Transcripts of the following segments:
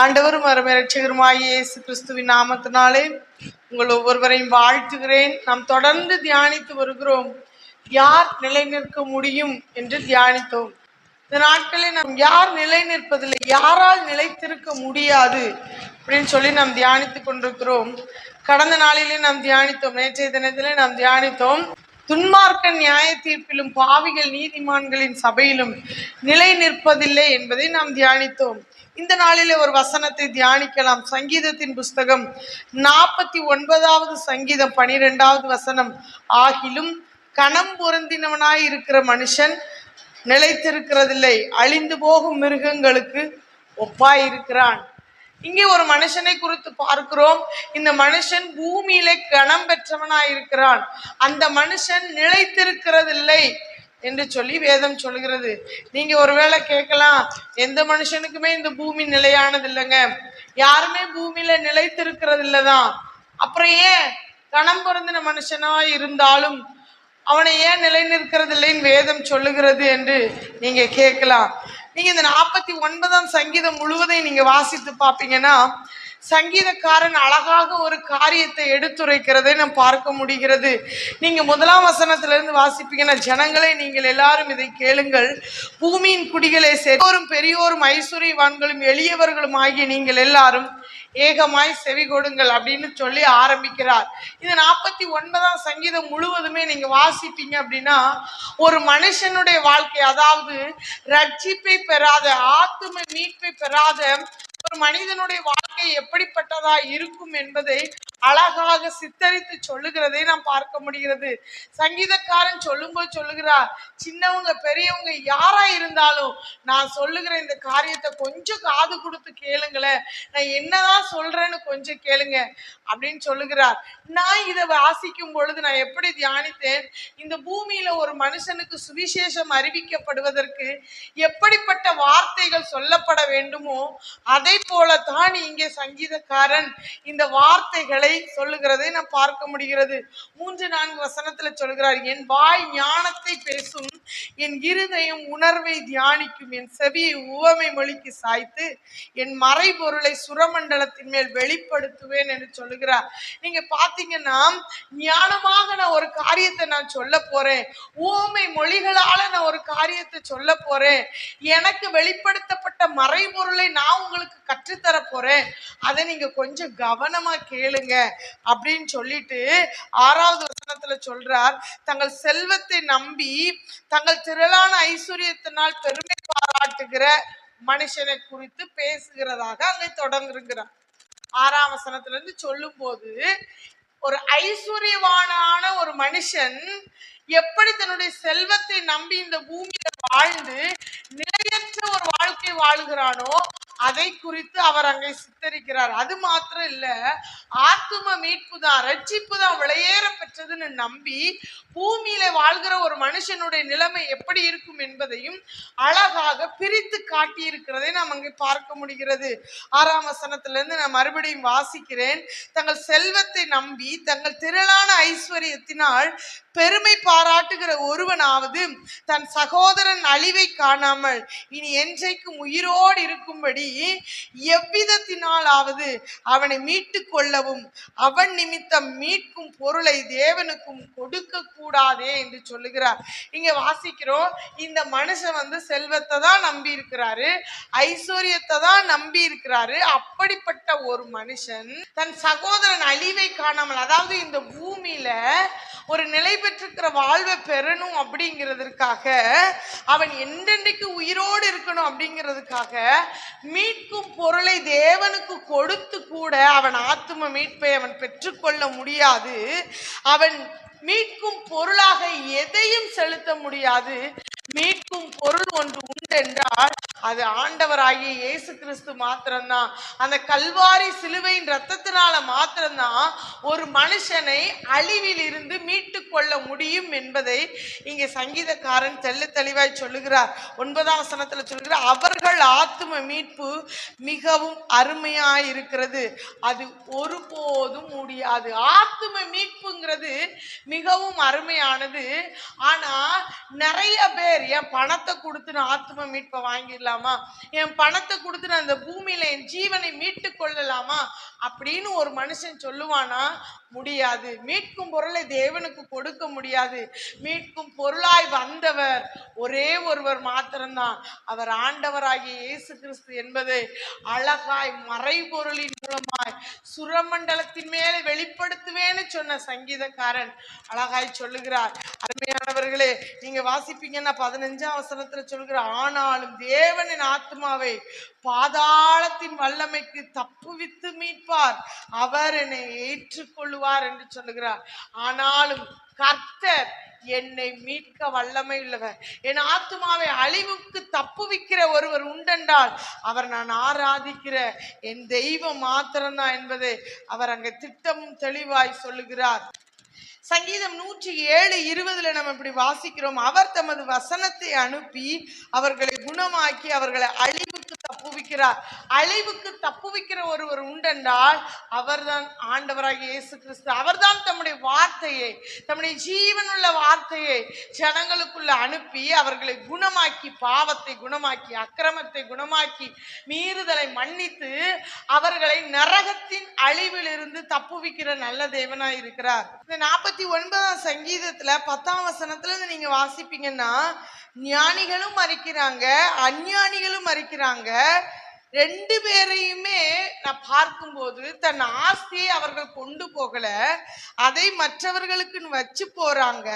ஆண்டவரும் அருமையரட்சகருமாகிய இயேசு கிறிஸ்துவின் நாமத்தினாலே உங்கள் ஒவ்வொருவரையும் வாழ்த்துகிறேன். நாம் தொடர்ந்து தியானித்து வருகிறோம். யார் நிலை நிற்க முடியும் என்று தியானித்தோம். இந்த நாட்களில் நாம் யார் நிலை நிற்பதில்லை யாரால் நிலைத்திருக்க முடியாது அப்படின்னு சொல்லி நாம் தியானித்து கொண்டிருக்கிறோம். கடந்த நாளிலே நாம் தியானித்தோம் நேற்றைய தினத்திலே நாம் தியானித்தோம். துன்மார்க்க நியாய தீர்ப்பிலும் பாவிகள் நீதிமான்களின் சபையிலும் நிலை நிற்பதில்லை என்பதை நாம் தியானித்தோம். இந்த நாளில் ஒரு வசனத்தை தியானிக்கலாம். சங்கீதத்தின் புஸ்தகம் நாற்பத்தி ஒன்பதாவது சங்கீதம் பனிரெண்டாவது வசனம். ஆகிலும் கணம் பொருந்தினவனாய் இருக்கிற மனுஷன் நிலைத்திருக்கிறதில்லை. அழிந்து போகும் மிருகங்களுக்கு ஒப்பாய் இருக்கிறான் இங்கே ஒரு மனுஷனை குறித்து பார்க்கிறோம். இந்த மனுஷன் பூமியிலே கணம் பெற்றவனாய் இருக்கிறான். அந்த மனுஷன் நிலைத்திருக்கிறதில்லை. என்று சொல்லி வேதம் சொல்கிறது. நீங்க ஒருவேளை கேட்கலாம் எந்த மனுஷனுக்குமே இந்த பூமி நிலையானது இல்லைங்க. யாருமே பூமியில நிலைத்திருக்கிறது இல்லதான் அப்புறம் ஏன் கணம் பிறந்தின மனுஷனா இருந்தாலும் அவனை ஏன் நிலை நிற்கிறதில்லைன்னு வேதம் சொல்லுகிறது என்று நீங்க கேட்கலாம். நீங்க இந்த நாற்பத்தி ஒன்பதாம் சங்கீதம் முழுவதையும் நீங்க வாசித்து பார்ப்பீங்கன்னா சங்கீதக்காரன் அழகாக ஒரு காரியத்தை எடுத்துரைக்கிறதை நாம் பார்க்க முடிகிறது. நீங்க முதலாம் வசனத்திலிருந்து வாசிப்பீங்கன்னா ஜனங்களை நீங்கள் எல்லாரும் இதை கேளுங்கள். பூமியின் குடிகளை செறியோரும் பெரியோரும் ஐஸ்வர்யவான்களும் எளியவர்களும் ஆகிய நீங்கள் எல்லாரும் ஏகமாய் செவி கொடுங்கள் அப்படின்னு சொல்லி ஆரம்பிக்கிறார். இது நாற்பத்தி ஒன்பதாம் சங்கீதம் முழுவதுமே நீங்க வாசிப்பீங்க அப்படின்னா ஒரு மனுஷனுடைய வாழ்க்கை அதாவது ரட்சிப்பை பெறாத ஆத்தும மீட்பை பெறாத மனிதனுடைய வாழ்க்கை எப்படிப்பட்டதா இருக்கும் என்பதை அழகாக சித்தரித்து சொல்லுகிறதை நாம் பார்க்க முடிகிறது. சங்கீதக்காரன் சொல்லும்போது சொல்லுகிறார் சின்னவங்க பெரியவங்க யாரா இருந்தாலும் நான் சொல்லுகிற இந்த காரியத்தை கொஞ்சம் காது கொடுத்து கேளுங்களேன். நான் என்னதான் சொல்றேன்னு கொஞ்சம் கேளுங்க அப்படின்னு சொல்லுகிறார். நான் இதை வாசிக்கும் பொழுது நான் எப்படி தியானித்தேன்? இந்த பூமியில ஒரு மனுஷனுக்கு சுவிசேஷம் அறிவிக்கப்படுவதற்கு எப்படிப்பட்ட வார்த்தைகள் சொல்லப்பட வேண்டுமோ அதை போலத்தான் இங்கே சங்கீதக்காரன் இந்த வார்த்தைகளை சொல்லுகிறதை நான் பார்க்க முடிகிறது. மூன்று நான்கு வசனத்துல சொல்கிறார் என் வாய் ஞானத்தை பேசும் என் இருதயம் உணர்வை தியானிக்கும் என் செவியை உவமை மொழிக்கு சாய்த்து என் மறைபொருளை சுரமண்டலத்தின் மேல் வெளிப்படுத்துவேன் என்று சொல்லுகிறார். நீங்க பாத்தீங்கன்னா ஞானமாக நான் ஒரு காரியத்தை நான் சொல்ல போறேன். ஊமை மொழிகளால நான் ஒரு காரியத்தை சொல்ல போறேன். எனக்கு வெளிப்படுத்தப்பட்ட மறைபொருளை நான் உங்களுக்கு கற்றுத்தர போறேன். அதை நீங்க கொஞ்சம் கவனமா கேளுங்க. அப்படின்னு சொல்லிட்டு ஆறாவது வசனத்துல சொல்றார் தங்கள் செல்வத்தை நம்பி தங்கள் திரளான ஐஸ்வர்யத்தினால் பெருமை பாராட்டுகிற மனுஷனை குறித்து பேசுகிறதாக அங்கே தொடங்குகிறார். ஆறாம் வசனத்துல இருந்து சொல்லும் போது ஒரு ஐஸ்வர்யவானான ஒரு மனுஷன் எப்படி தன்னுடைய செல்வத்தை நம்பி இந்த பூமியில வாழ்ந்து நிலையற்ற ஒரு வாழ்க்கை வாழுகிறானோ அதை குறித்து அவர் அங்கே சித்தரிக்கிறார். அது மாத்திரம் இல்ல ஆத்தும மீட்பு தான் ரட்சிப்பு தான் விளையேற பெற்றதுன்னு நம்பி பூமியில வாழ்கிற ஒரு மனுஷனுடைய நிலைமை எப்படி இருக்கும் என்பதையும் அழகாக பிரித்து காட்டி இருக்கிறதை நாம் அங்கே பார்க்க முடிகிறது. ஆறாம் வசனத்திலிருந்து நான் மறுபடியும் வாசிக்கிறேன். தங்கள் செல்வத்தை நம்பி தங்கள் திரளான ஐஸ்வர்யத்தினால் பெருமை பாராட்டுகிற ஒருவனாவது தன் சகோதரன் அழிவை காணாமல் இனி என்றைக்கும் உயிரோடு இருக்கும்படி எவ்விதத்தினாலாவது அவனை மீட்டு கொள்ளவும் அவன் நிமித்தம் மீட்கும் பொருளை தேவனுக்கும் கொடுக்க கூடாதே என்று சொல்லுகிறார். இங்க வாசிக்கிறோம் இந்த மனுஷன் வந்து செல்வத்தை தான் நம்பி இருக்கிறாரு ஐஸ்வர்யத்தை தான் நம்பி இருக்கிறாரு அப்படிப்பட்ட ஒரு மனுஷன் தன் சகோதரன் அழிவை காணாமல் அதாவது இந்த பூமியில ஒரு நிலை பெற்றிருக்கிற வாழ்வை பெறணும் அப்படிங்கிறதுக்காக அவன் என்றென்றைக்கு உயிரோடு இருக்கணும் அப்படிங்கிறதுக்காக மீட்கும் பொருளை தேவனுக்கு கொடுத்து கூட அவன் ஆத்தும மீட்பை அவன் பெற்றுக்கொள்ள முடியாது. அவன் மீட்கும் பொருளாக எதையும் செலுத்த முடியாது. மீட்கும் பொருள் ஒன்று உண்டென்றால் அது ஆண்டவராகிய இயேசு கிறிஸ்து மாத்திரம்தான். அந்த கல்வாரி சிலுவையின் ரத்தத்தினால மாத்திரம்தான் ஒரு மனுஷனை அழிவில் இருந்து மீட்டு கொள்ள முடியும் என்பதை இங்கே சங்கீதக்காரன் தெள்ள தெளிவாய் சொல்லுகிறார். ஒன்பதாம் வசனத்துல சொல்லுகிறார் அவர்கள் ஆத்தும மீட்பு மிகவும் அருமையாக இருக்கிறது அது ஒருபோதும் முடியாது. ஆத்தும மீட்புங்கிறது மிகவும் அருமையானது. ஆனா நிறைய பேர் ஏன் பணத்தை கொடுத்து நான் ஆத்தும மீட்பை வாங்கிடலாம். கொள்ளலாமா என் பணத்தை கொடுத்து நான் இந்த பூமியில என் ஜீவனை மீட்டு கொள்ளலாமா? அப்படின்னு ஒரு மனுஷன் சொல்லுவானா முடியாது. மீட்கும் பொருளை தேவனுக்கு கொடுக்க முடியாது. மீட்கும் பொருளாய் வந்தவர் ஒரே ஒருவர் மாத்திரம்தான். அவர் ஆண்டவராகிய இயேசு கிறிஸ்து என்பது அழகாய் மறைபொருளின் மூலமாய் சுரமண்டலத்தின் மேலே வெளிப்படுத்துவேன்னு சொன்ன சங்கீதக்காரன் அழகாய் சொல்லுகிறார். அருமையானவர்களே நீங்க வாசிப்பீங்கன்னா பதினஞ்சாம் அவசரத்துல சொல்கிறார் ஆனாலும் தேவனின் ஆத்மாவை பாதாளத்தின் வல்லமைக்கு தப்புவித்து மீட்பார். அவர் என்னை வருவார் என்று சொல்லுகிறார். ஆனாலும் கர்த்தர் என்னை மீட்க வல்லமை உள்ளவர். என் ஆத்மாவை அழிவுக்கு தப்புவிக்கிற ஒருவர் உண்டென்றால் அவர் நான் ஆராதிக்கிற என் தெய்வம் மாத்திரம்தான் என்பதை அவர் அங்கே திட்டமும் தெளிவாய் சொல்லுகிறார். சங்கீதம் நூற்றி ஏழு இருபதுல நம்ம இப்படி வாசிக்கிறோம். அவர் தமது வசனத்தை அனுப்பி அவர்களை குணமாக்கி அவர்களை அழிவுக்கு தப்புவிக்கிறார் அழிவுக்கு தப்புவிக்கிற ஒருவர் உண்டென்றால் அவர்தான் ஆண்டவராகிய இயேசு கிறிஸ்து. அவர்தான் தம்முடைய வார்த்தையை தம்முடைய ஜீவனுள்ள வார்த்தையை ஜனங்களுக்குள்ள அனுப்பி அவர்களை குணமாக்கி பாவத்தை குணமாக்கி அக்கிரமத்தை குணமாக்கி மீறுதலை மன்னித்து அவர்களை நரகத்தின் அழிவிலிருந்து தப்புவிக்கிற நல்ல தேவனாய் இருக்கிறார். இந்த நாற்பத்தி ஒன்பதாம் சங்கீதத்துல பத்தாம் வசனத்துல இருந்து நீங்க வாசிப்பீங்கன்னா ஞானிகளும் மறிக்கிறாங்க அஞ்ஞானிகளும் மறிக்கிறாங்க. ரெண்டு பேரையுமே நான் பார்க்கும்போது தன் ஆஸ்தியை அவர்கள் கொண்டு போகல. அதை மற்றவர்களுக்குன்னு வச்சு போறாங்க.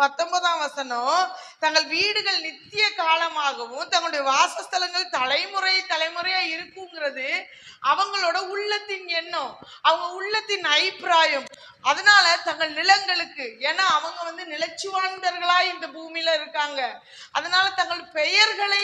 பத்தொன்பதாம் வசனம் தங்கள் வீடுகள் நித்திய காலமாகவும் தங்களுடைய வாசஸ்தலங்கள் தலைமுறை தலைமுறையா இருக்குங்கிறது அவங்களோட உள்ளத்தின் எண்ணம் அவங்க உள்ளத்தின் அபிப்பிராயம். அதனால தங்கள் நிலங்களுக்கு ஏன்னா அவங்க வந்து நிலச்சுவாழ்ந்தர்களா இந்த பூமியில இருக்காங்க. அதனால தங்கள் பெயர்களை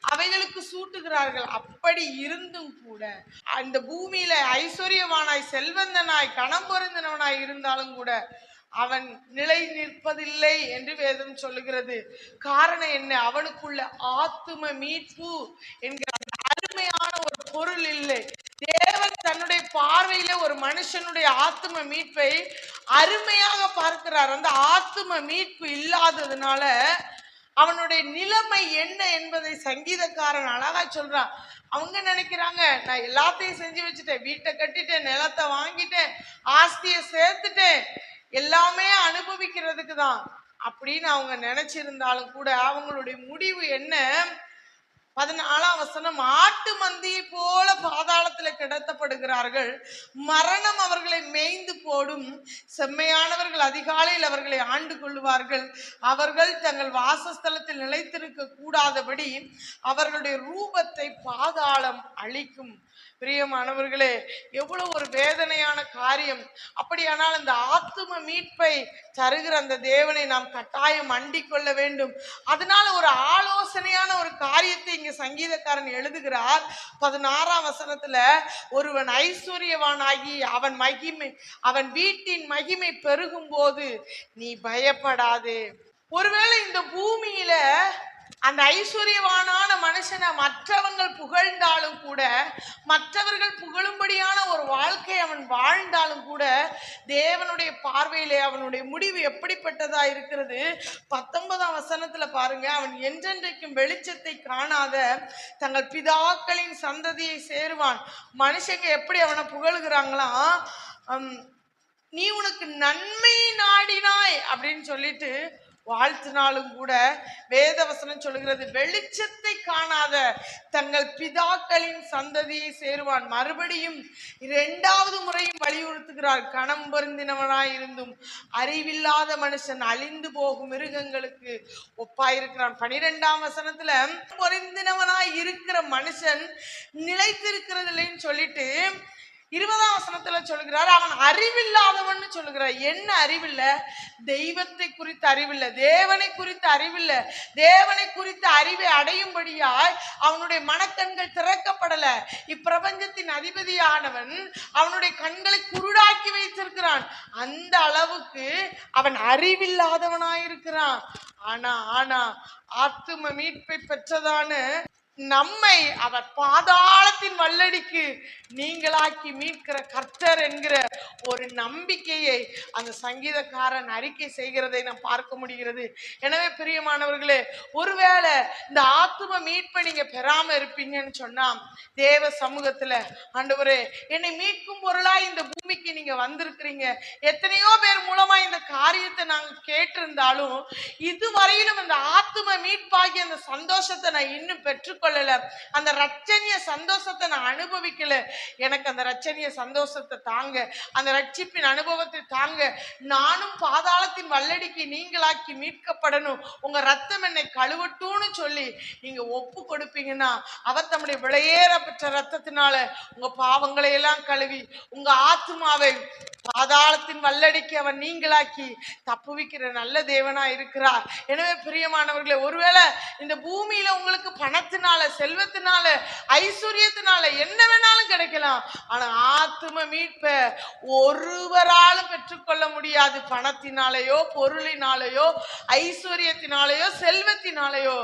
அவைகளுக்கு சூட்டுகிறார்கள். அப்படி இருந்தும் கூட அந்த பூமியில ஐஸ்வர்யவானாய் செல்வந்தனாய் கணம் பொருந்தினவனாய் இருந்தாலும் கூட அவன் நிலை நிற்பதில்லை என்று வேதம் சொல்லுகிறது. காரணம் என்ன? அவனுக்குள்ள ஆத்தும மீட்பு என்கிற அந்த அருமையான ஒரு பொருள் இல்லை. தேவன் தன்னுடைய பார்வையில ஒரு மனுஷனுடைய ஆத்தும மீட்பை அருமையாக பார்க்கிறார். அந்த ஆத்தும மீட்பு இல்லாததுனால அவனுடைய நிலைமை என்ன என்பதை சங்கீதக்காரன் அழகா சொல்றான் அவங்க நினைக்கிறாங்க நான் எல்லாத்தையும் செஞ்சு வச்சுட்டேன். வீட்டை கட்டிட்டேன் நிலத்தை வாங்கிட்டேன் ஆஸ்தியை சேர்த்துட்டேன். எல்லாமே அனுபவிக்கிறதுக்கு தான் அப்படின்னு அவங்க நினைச்சிருந்தாலும் கூட அவங்களுடைய முடிவு என்ன? பதினாலாம் வசனம் ஆட்டு மந்தியை போல பாதாளத்துல கிடத்தப்படுகிறார்கள். மரணம் அவர்களை மேய்ந்து போடும். செம்மையானவர்கள் அதிகாலையில் அவர்களை ஆண்டு கொள்வார்கள் அவர்கள் தங்கள் வாசஸ்தலத்தில் நிலைத்திருக்க கூடாதபடி அவர்களுடைய ரூபத்தை பாதாளம் அழிக்கும். பிரியமானவர்களே எவ்வளவு ஒரு வேதனையான காரியம். அப்படியானால் அந்த ஆத்தும மீட்பை தருகிற அந்த தேவனை நாம் கட்டாயம் அண்டிக் கொள்ள வேண்டும். அதனால ஒரு ஆலோசனையான ஒரு காரியத்தை இங்க சங்கீதக்காரன் எழுதுகிறார் பதினாறாம் வசனத்துல ஒருவன் ஐஸ்வர்யவானாகி அவன் மகிமை அவன் வீட்டின் மகிமை பெருகும் போது நீ பயப்படாதே. ஒருவேளை இந்த பூமியில அந்த ஐஸ்வர்யவானான மனுஷனை மற்றவங்கள் புகழ்ந்தாலும் கூட மற்றவர்கள் புகழும்படியான ஒரு வாழ்க்கை அவன் வாழ்ந்தாலும் கூட தேவனுடைய பார்வையிலே அவனுடைய முடிவு எப்படிப்பட்டதா இருக்கிறது? பத்தொன்பதாம் வசனத்துல பாருங்க அவன் என்றென்றைக்கும் வெளிச்சத்தை காணாத தங்கள் பிதாக்களின் சந்ததியை சேருவான். மனுஷங்க எப்படி அவனை புகழுகிறாங்களாம் ஹம், நீ உனக்கு நன்மை நாடினாய் அப்படின்னு சொல்லிட்டு வாழ்த்தினாலும் கூட வேதவசனம் சொல்லுகிறது வெளிச்சத்தை காணாத தங்கள் பிதாக்களின் சந்ததியை சேருவான். மறுபடியும் இரண்டாவது முறையும் வலியுறுத்துகிறார். கணம் பொருந்தினவனாய் இருந்தும் அறிவில்லாத மனுஷன் அழிந்து போகும் மிருகங்களுக்கு ஒப்பாயிருக்கிறான். பனிரெண்டாம் வசனத்துல பொருந்தினவனாய் இருக்கிற மனுஷன் நிலைத்திருக்கிறதில்லைன்னு சொல்லிட்டு இருபதாம் வசனத்துல சொல்லுகிறார் அவன் அறிவில்லாதவன் சொல்லுகிறார். என்ன அறிவில்ல? தெய்வத்தை குறித்த அறிவில்ல தேவனை குறித்த அறிவில்ல. தேவனை குறித்த அறிவை அடையும்படியாய் அவனுடைய மனக்கண்கள் திறக்கப்படல. இப்பிரபஞ்சத்தின் அதிபதியானவன் அவனுடைய கண்களை குருடாக்கி வைத்திருக்கிறான். அந்த அளவுக்கு அவன் அறிவில்லாதவனாயிருக்கிறான். ஆனா ஆனா ஆத்தும மீட்பை பெற்றதான நம்மை அவர் பாதாளத்தின் வல்லடிக்கு நீங்களாக்கி மீட்கிற கர்த்தர் என்கிற ஒரு நம்பிக்கையை அந்த சங்கீதக்காரன் அறிக்கை செய்கிறதை நாம் பார்க்க முடிகிறது. எனவே பிரியமானவர்களே ஒருவேளை இந்த ஆத்தும மீட்பை நீங்க பெறாம இருப்பீங்கன்னு சொன்னா தேவ சமூகத்துல ஆண்டவரே என்னை மீட்கும் பொருளா இந்த பூமிக்கு நீங்க வந்திருக்கிறீங்க. எத்தனையோ பேர் மூலமா இந்த காரியத்தை நாங்க கேட்டிருந்தாலும் இதுவரையிலும் இந்த ஆத்தும மீட்பாகி அந்த சந்தோஷத்தை நான் இன்னும் பெற்றுக்கொள்ளல அந்த ரட்சணிய சந்தோஷத்தை நான் அனுபவிக்கல. எனக்கு அந்த ரட்சணிய சந்தோஷத்தை தாங்க. அந்த ரட்சிப்பின் அனுபவத்தை தாங்க. நானும் பாதாள வல்லடிக்கு நீங்களாக்கி மீட்கப்படணும். உங்க ரத்தம் என்னை கழுவட்டும்னு சொல்லி நீங்க ஒப்பு கொடுப்பீங்கன்னா அவர் தம்முடைய விளையேற பெற்ற ரத்தத்தினால உங்க பாவங்களை எல்லாம் கழுவி உங்க ஆத்மாவை பாதாளத்தின் வல்லடிக்கு அவர் நீங்களாக்கி தப்புவிக்கிற நல்ல தேவனா இருக்கிறார். எனவே பிரியமானவர்களே ஒருவேளை இந்த பூமியில உங்களுக்கு பணத்தினால செல்வத்தினால ஐஸ்வர்யத்தினால என்ன வேணாலும் கிடைக்கலாம் ஆனா ஆத்தும மீட்ப ஒருவராலும் பெற்றுக்கொள்ள முடியாது. பணத்தினாலேயோ பொருளினாலேயோ ஐஸ்வர்யத்தினாலேயோ செல்வத்தினாலேயோ.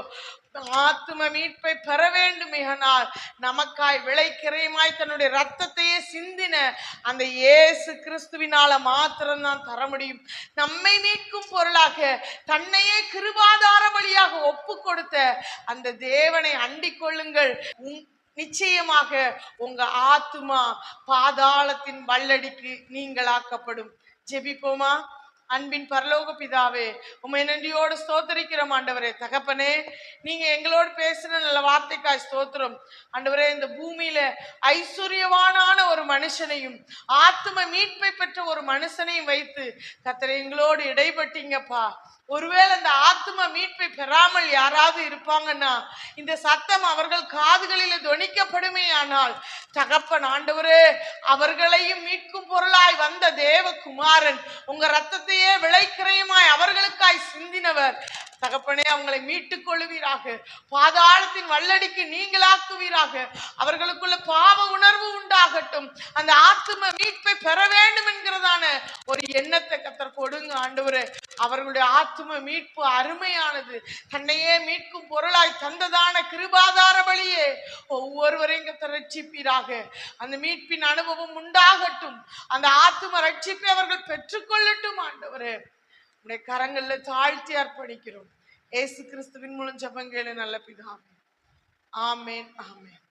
ஆத்தும மீட்பை பெற வேண்டுமேனால் நமக்காய் விளைக்கிறையுமாய் தன்னுடைய ரத்தத்தையே சிந்தின அந்த இயேசு கிறிஸ்துவினால மாத்திரம்தான் தர முடியும். நம்மை மீட்கும் பொருளாக தன்னையே கிருபாதார வழியாக ஒப்பு கொடுத்த அந்த தேவனை அண்டிக் கொள்ளுங்கள் உம் நிச்சயமாக உங்க ஆத்துமா பாதாளத்தின் வல்லடிக்கு நீங்களாக்கப்படும். ஜெபிப்போமா? அன்பின் பரலோக பிதாவே உமை நன்றியோடு ஸ்தோத்தரிக்கிறோம் ஆண்டவரே. தகப்பனே நீங்க எங்களோடு பேசின நல்ல வார்த்தைக்காய் ஸ்தோத்திரம். ஆண்டவரே இந்த பூமியில ஐஸ்வர்யவானான ஒரு மனுஷனையும் ஆத்தும மீட்பை பெற்ற ஒரு மனுஷனையும் வைத்து கத்தரை எங்களோடு இடைப்பட்டீங்கப்பா. ஒருவேளை இந்த ஆத்தும மீட்பை பெறாமல் யாராவது இருப்பாங்கன்னா இந்த சத்தம் அவர்கள் காதுகளில் துணிக்கப்படுமே ஆனால் தகப்பன் ஆண்டவரே அவர்களையும் மீட்கும் பொருளாய் வந்த தேவகுமாரன் உங்க ரத்தத்தையே விளைக்கிறையுமாய் அவர்களுக்காய் சிந்தினவர். தகப்பனே அவங்களை மீட்டுக் கொள்ளுவீராக. பாதாளத்தின் வல்லடிக்கு நீங்களாக்குவீராக. அவர்களுக்குள்ள பாவ உணர்வு உண்டாகட்டும். அந்த ஆத்தும மீட்பை பெற வேண்டும் என்கிறதான ஒரு எண்ணத்தை கத்தர் கொடுங்க ஆண்டவரே. அவர்களுடைய ஆத்தும மீட்பு அருமையானது. தன்னையே மீட்கும் பொருளாய் தந்ததான கிருபாதார வழியே ஒவ்வொருவரையும் ரட்சிப்பீராக. அந்த மீட்பின் அனுபவம் உண்டாகட்டும். அந்த ஆத்தும ரட்சிப்பை அவர்கள் பெற்றுக்கொள்ளட்டும் ஆண்டவரே. உடைய கரங்கள்ல தாழ்த்தி அர்ப்பணிக்கிறோம். ஏசு கிறிஸ்துவின் மூலம் ஜபங்கேளு நல்ல பிதாவே. ஆமேன் ஆமேன்.